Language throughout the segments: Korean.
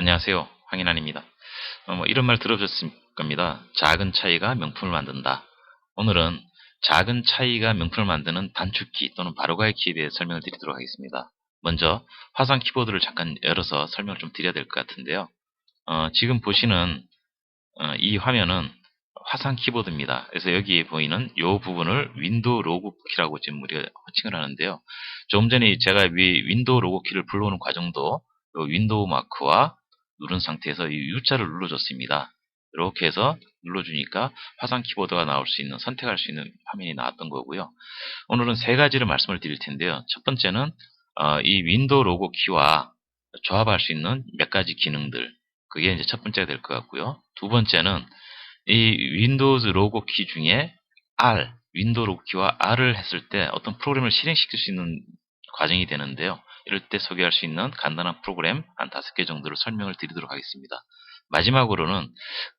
안녕하세요. 황인환입니다. 어, 뭐 이런 말 들어보셨을 겁니다. 작은 차이가 명품을 만든다. 오늘은 작은 차이가 명품을 만드는 단축키 또는 바로가의 키에 대해 설명을 드리도록 하겠습니다. 먼저 화상 키보드를 잠깐 열어서 설명을 좀 드려야 될 것 같은데요. 어, 지금 보시는 어, 이 화면은 화상 키보드입니다. 그래서 여기 보이는 이 부분을 윈도우 로고 키라고 지금 우리가 호칭을 하는데요. 조금 전에 제가 위 윈도우 로고 키를 불러오는 과정도 윈도우 마크와 누른 상태에서 이 U자를 눌러줬습니다. 이렇게 해서 눌러주니까 화상 키보드가 나올 수 있는 선택할 수 있는 화면이 나왔던 거고요. 오늘은 세 가지를 말씀을 드릴 텐데요. 첫 번째는 어, 이 윈도우 로고 키와 조합할 수 있는 몇 가지 기능들 그게 이제 첫 번째가 될 것 같고요. 두 번째는 이 윈도우즈 로고 키 중에 R, 윈도우 로고 키와 R을 했을 때 어떤 프로그램을 실행시킬 수 있는 과정이 되는데요. 이럴 때 소개할 수 있는 간단한 프로그램 한 다섯 개 정도를 설명을 드리도록 하겠습니다. 마지막으로는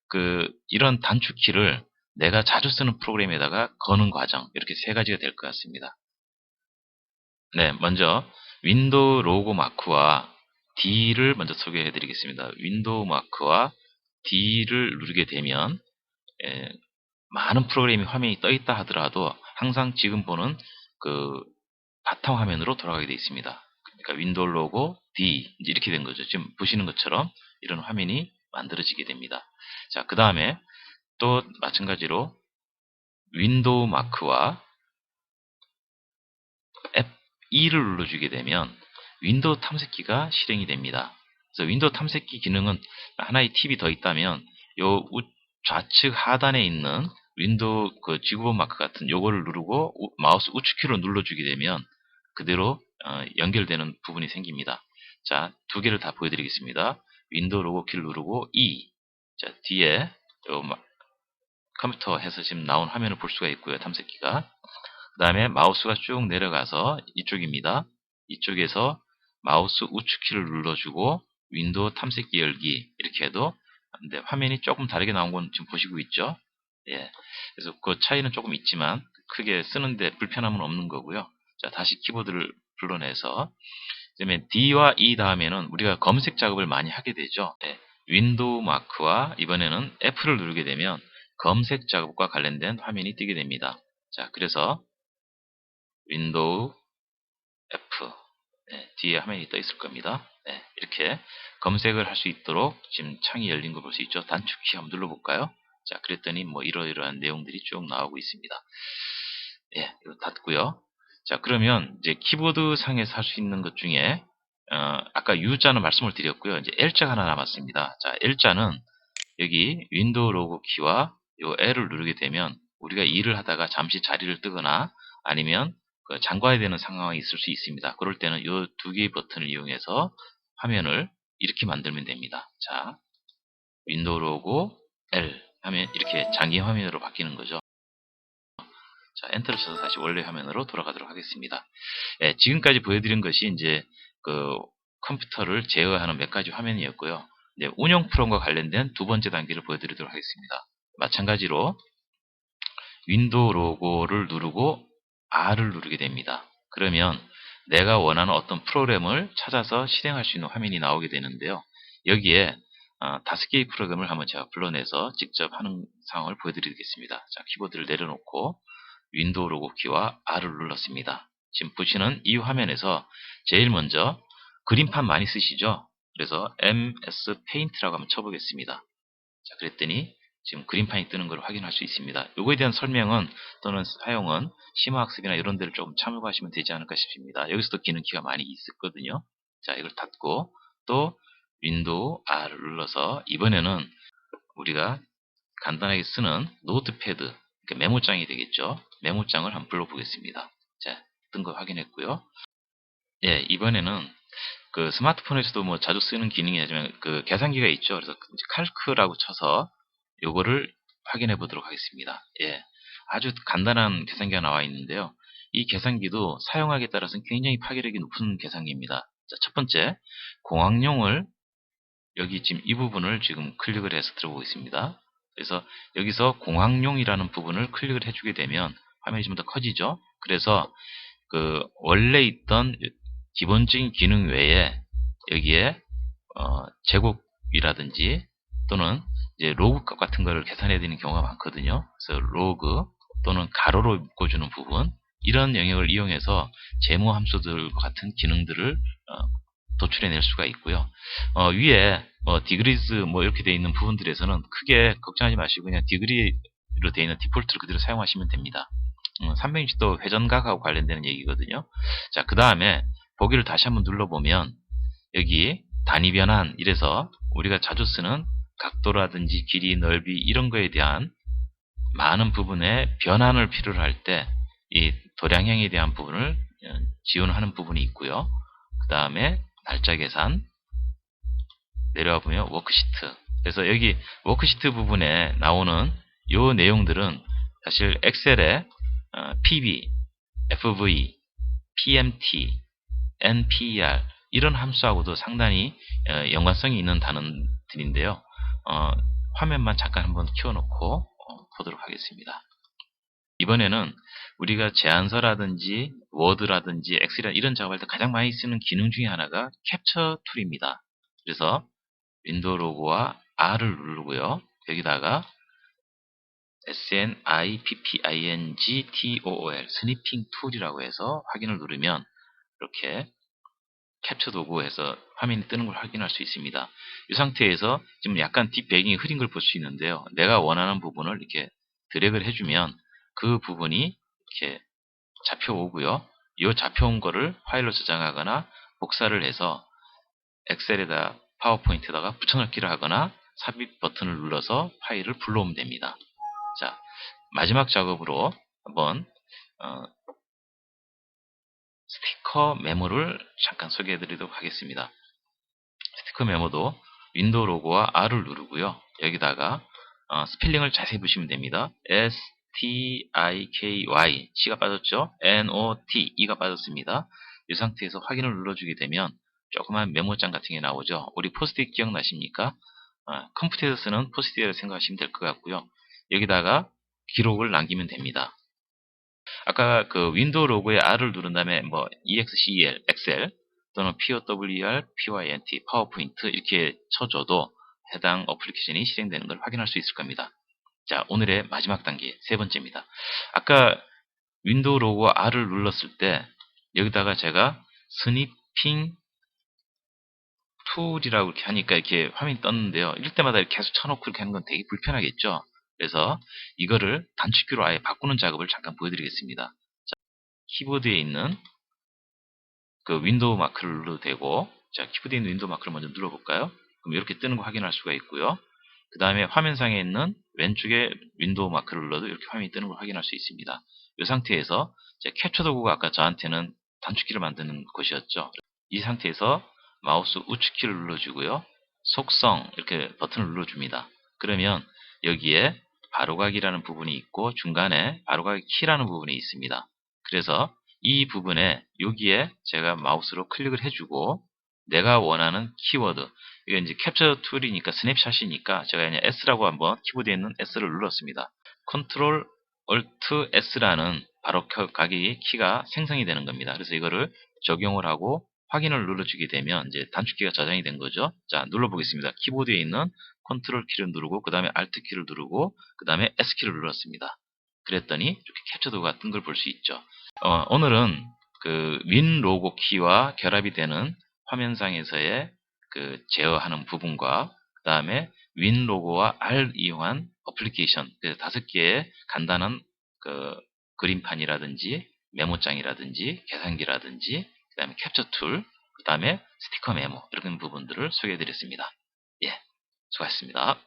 그 이런 단축키를 내가 자주 쓰는 프로그램에다가 거는 과정 이렇게 세 가지가 될 것 같습니다. 네, 먼저 윈도우 로고 마크와 D를 먼저 소개해 드리겠습니다. 윈도우 마크와 D를 누르게 되면 예, 많은 프로그램이 화면이 떠 있다 하더라도 항상 지금 보는 그 바탕 화면으로 돌아가게 되어 있습니다. 그러니까 윈도우 로고 D 이렇게 된 거죠. 지금 보시는 것처럼 이런 화면이 만들어지게 됩니다. 자, 그 다음에 또 마찬가지로 윈도우 마크와 F2를 눌러주게 되면 윈도우 탐색기가 실행이 됩니다. 그래서 윈도우 탐색기 기능은 하나의 팁이 더 있다면 요 좌측 하단에 있는 윈도우 그 지구본 마크 같은 요거를 누르고 마우스 우측키로 눌러주게 되면 그대로 어, 연결되는 부분이 생깁니다. 자, 두 개를 다 보여드리겠습니다. 윈도우 로고 키를 누르고 E. 자, 뒤에 요 컴퓨터 해서 지금 나온 화면을 볼 수가 있고요. 탐색기가. 그 다음에 마우스가 쭉 내려가서 이쪽입니다. 이쪽에서 마우스 우측키를 눌러주고 윈도우 탐색기 열기 이렇게 해도 근데 화면이 조금 다르게 나온 건 지금 보시고 있죠. 예. 그래서 그 차이는 조금 있지만 크게 쓰는데 불편함은 없는 거고요. 자, 다시 키보드를 불러내서 그다음에 D와 E 다음에는 우리가 검색 작업을 많이 하게 되죠. 네. 윈도우 마크와 이번에는 F를 누르게 되면 검색 작업과 관련된 화면이 뜨게 됩니다. 자, 그래서 윈도우 F 네, 뒤에 화면이 떠 있을 겁니다. 네, 이렇게 검색을 할 수 있도록 지금 창이 열린 거볼수 있죠. 단축키 한번 눌러볼까요? 자, 그랬더니 뭐 이러이러한 내용들이 쭉 나오고 있습니다. 예, 이거 닫고요. 자, 그러면 이제 키보드 상에서 할 수 있는 것 중에 어, 아까 U자는 말씀을 드렸고요. 이제 L자가 하나 남았습니다. 자, L자는 여기 윈도우 로고 키와 요 L을 누르게 되면 우리가 일을 하다가 잠시 자리를 뜨거나 아니면 그 잠가야 되는 상황이 있을 수 있습니다. 그럴 때는 이두 개의 버튼을 이용해서 화면을 이렇게 만들면 됩니다. 자, 윈도우 로고 L 하면 이렇게 장기 화면으로 바뀌는 거죠. 자, 엔터를 쳐서 다시 원래 화면으로 돌아가도록 하겠습니다. 예, 지금까지 보여드린 것이 이제 그 컴퓨터를 제어하는 몇 가지 화면이었고요. 이제 운영 프로그램과 관련된 두 번째 단계를 보여드리도록 하겠습니다. 마찬가지로 윈도우 로고를 누르고 R을 누르게 됩니다. 그러면 내가 원하는 어떤 프로그램을 찾아서 실행할 수 있는 화면이 나오게 되는데요. 여기에 어, 다섯 개의 프로그램을 한번 제가 불러내서 직접 하는 상황을 보여드리겠습니다. 자, 키보드를 내려놓고 윈도우 로고 키와 R을 눌렀습니다. 지금 보시는 이 화면에서 제일 먼저 그림판 많이 쓰시죠? 그래서 MS 페인트라고 한번 쳐보겠습니다. 자, 그랬더니 지금 그림판이 뜨는 걸 확인할 수 있습니다. 이거에 대한 설명은 또는 사용은 심화학습이나 이런 데를 조금 참고하시면 되지 않을까 싶습니다. 여기서도 기능키가 많이 있었거든요. 자, 이걸 닫고 또 윈도우 R을 눌러서 이번에는 우리가 간단하게 쓰는 노트패드, 메모장이 되겠죠. 메모장을 한번 불러보겠습니다. 자, 뜬 거 확인했고요. 예, 이번에는 그 스마트폰에서도 뭐 자주 쓰는 기능이지만 그 계산기가 있죠. 그래서 칼크라고 쳐서 요거를 확인해 보도록 하겠습니다. 예. 아주 간단한 계산기가 나와 있는데요. 이 계산기도 사용하기에 따라서는 굉장히 파괴력이 높은 계산기입니다. 자, 첫 번째, 공학용을 여기 지금 이 부분을 지금 클릭을 해서 들어보겠습니다. 그래서 여기서 공학용이라는 부분을 클릭을 해주게 되면 화면이 좀 더 커지죠. 그래서 그 원래 있던 기본적인 기능 외에 여기에 어 제곱 로그이라든지 또는 이제 로그 값 같은 거를 계산해야 되는 경우가 많거든요. 그래서 로그 또는 가로로 묶어주는 부분 이런 영역을 이용해서 재무 함수들과 같은 기능들을 어, 도출해낼 수가 있고요. 어, 위에 뭐 디그리즈 뭐 이렇게 되어 있는 부분들에서는 크게 걱정하지 마시고 그냥 디그리로 되어 있는 디폴트를 그대로 사용하시면 됩니다. 음, 360도 회전각하고 관련되는 얘기거든요. 자, 그 다음에 보기를 다시 한번 눌러보면 여기 단위 변환 이래서 우리가 자주 쓰는 각도라든지 길이, 넓이 이런 거에 대한 많은 부분의 변환을 필요로 할 때 이 도량형에 대한 부분을 어, 지원하는 부분이 있고요. 그 다음에 날짜 계산 내려와 보면 워크시트 그래서 여기 워크시트 부분에 나오는 요 내용들은 사실 엑셀에 어, PB, FV, PMT, NPR 이런 함수하고도 상당히 어, 연관성이 있는 단어들인데요. 어, 화면만 잠깐 한번 키워놓고 어, 보도록 하겠습니다. 이번에는 우리가 제안서라든지 워드라든지 엑셀이나 이런 작업할 때 가장 많이 쓰는 기능 중에 하나가 캡처 툴입니다. 그래서 윈도우 로고와 R을 누르고요. 여기다가 SNIPPINGTOOL 스니핑 툴이라고 해서 확인을 누르면 이렇게 캡처 도구에서 화면이 뜨는 걸 확인할 수 있습니다. 이 상태에서 지금 약간 뒷 배경이 흐린 걸 볼 수 있는데요. 내가 원하는 부분을 이렇게 드래그를 해주면 그 부분이 이렇게 잡혀오고요. 이 잡혀온 거를 파일로 저장하거나 복사를 해서 엑셀에다 파워포인트에다가 붙여넣기를 하거나 삽입 버튼을 눌러서 파일을 불러오면 됩니다. 자, 마지막 작업으로 한번 어, 스티커 메모를 잠깐 소개해 드리도록 하겠습니다. 스티커 메모도 윈도우 로고와 R을 누르고요. 여기다가 어, 스펠링을 자세히 보시면 됩니다. S T I K Y C가 빠졌죠? N O T E가 빠졌습니다. 이 상태에서 확인을 눌러주게 되면 조그만 메모장 같은 게 나오죠. 우리 포스트잇 기억나십니까? 어, 컴퓨터에서 쓰는 포스트잇을 생각하시면 될 것 같고요. 여기다가 기록을 남기면 됩니다. 아까 그 윈도우 로고에 R을 누른 다음에 뭐 EXCL, Excel 또는 POWER, PYNT, 파워포인트 이렇게 쳐줘도 해당 어플리케이션이 실행되는 걸 확인할 수 있을 겁니다. 자, 오늘의 마지막 단계 세 번째입니다. 아까 윈도우 로고 R을 눌렀을 때 여기다가 제가 스니핑 툴이라고 이렇게 하니까 이렇게 화면이 떴는데요. 이럴 때마다 이렇게 계속 쳐놓고 이렇게 하는 건 되게 불편하겠죠. 그래서 이거를 단축키로 아예 바꾸는 작업을 잠깐 보여드리겠습니다. 자, 키보드에 있는 그 윈도우 눌러도 되고, 자, 키보드에 있는 윈도우 마크를 먼저 눌러볼까요? 그럼 이렇게 뜨는 거 확인할 수가 있고요. 그 다음에 화면상에 있는 왼쪽에 윈도우 마크를 눌러도 이렇게 화면이 뜨는 걸 확인할 수 있습니다. 이 상태에서 캡처 도구가 아까 저한테는 단축키를 만드는 것이었죠. 이 상태에서 마우스 우측키를 눌러주고요. 속성 이렇게 버튼을 눌러줍니다. 그러면 여기에 바로가기라는 부분이 있고 중간에 바로가기 키라는 부분이 있습니다. 그래서 이 부분에 여기에 제가 마우스로 클릭을 해주고 내가 원하는 키워드 이게 이제 캡처 툴이니까 스냅샷이니까 제가 그냥 S라고 한번 키보드에 있는 S를 눌렀습니다. 컨트롤 Alt S라는 바로 가기 키가 생성이 되는 겁니다. 그래서 이거를 적용을 하고 확인을 눌러주게 되면 이제 단축키가 저장이 된 거죠. 자 눌러보겠습니다. 키보드에 있는 컨트롤 키를 누르고 그 다음에 Alt 키를 누르고 그 다음에 S 키를 눌렀습니다. 그랬더니 이렇게 캡처도가 뜬 걸 볼 수 있죠. 어, 오늘은 그 윈 로고 키와 결합이 되는 화면상에서의 그 제어하는 부분과 그 다음에 윈 로고와 R 이용한 어플리케이션 그래서 다섯 개의 간단한 그 그림판이라든지 메모장이라든지 계산기라든지 그 다음에 캡처 툴, 그 다음에 스티커 메모 이런 부분들을 소개해 드렸습니다. 예, 수고하셨습니다.